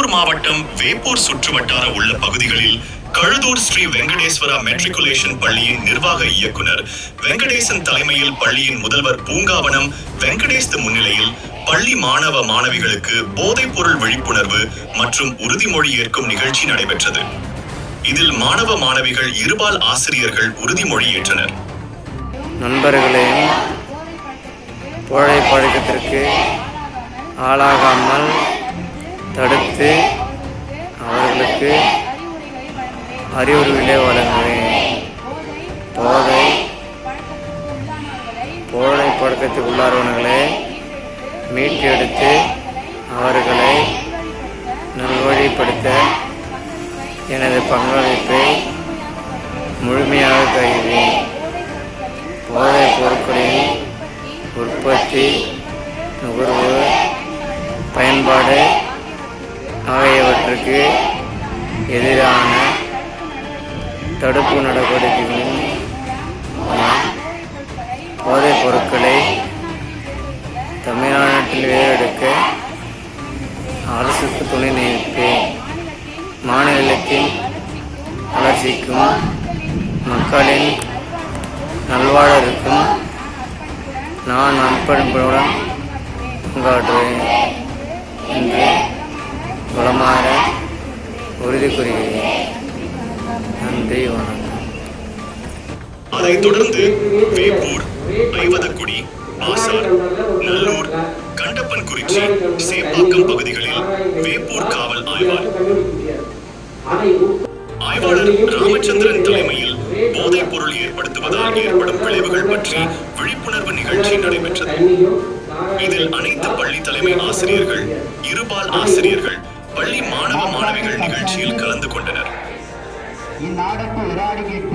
கடலூர் மாவட்டம் வேப்பூர் சுற்றுவட்டார உள்ள பகுதிகளில் கழுதூர் ஸ்ரீ வெங்கடேஸ்வரா மெட்ரிகுலேஷன் பள்ளியின் நிர்வாக இயக்குனர் வெங்கடேசன் தலைமையில் பள்ளியின் முதல்வர் பூங்காவனம் வெங்கடேஸ்து முன்னிலையில் பள்ளி மாணவ மாணவிகளுக்கு போதைப் பொருள் விழிப்புணர்வு மற்றும் உறுதிமொழி ஏற்கும் நிகழ்ச்சி நடைபெற்றது. இதில் மாணவ மாணவிகள் இருபால் ஆசிரியர்கள் உறுதிமொழி ஏற்றனர். நண்பர்களையும் பழக்கத்திற்கு ஆளாகாமல் தடுத்து அவர்களுக்கு அறிவுரைகளை வழங்குவேன். போதை போதை பழக்கத்துக்கு உள்ளார்வர்களை மீட்டெடுத்து அவர்களை நல்வழிப்படுத்த எனது பங்களிப்பை முழுமையாக தருகிறேன் போதைப் பொருட்களின் உற்பத்தி நுகர்வு பயன்பாடு தடுப்பு நடவடிக்கைகளும் நாம் போதைப் பொருட்களை தமிழ்நாட்டில் வேறெடுக்க அரசுக்கு துணை நிற்பேன் மாநிலத்தின் வளர்ச்சிக்கும் மக்களின் நல்வாழ்வுக்கும் நான் நண்பர்களுடன் பங்காற்றுவேன் என்று குளமாற உறுதி கூறுகிறேன் நன்றி வணக்கம் அதைத் தொடர்ந்து வேப்பூர் ஐவதக்குடி ஆசார் நல்லூர் கண்டப்பன்குறிச்சி சேப்பாக்கம் பகுதிகளில் வேப்பூர் காவல் ஆய்வார் ஆய்வாளர் ராமச்சந்திரன் தலைமையில் போதைப் பொருள் ஏற்படுத்துவதால் ஏற்படும் விளைவுகள் பற்றி விழிப்புணர்வு நிகழ்ச்சி நடைபெற்றது. இதில் அனைத்து பள்ளி தலைமை ஆசிரியர்கள் இருபால் ஆசிரியர்கள் பள்ளி மாணவ மாணவிகள் நிகழ்ச்சியில் கலந்து கொண்டனர். இந்நாடகம் இராடிகேட்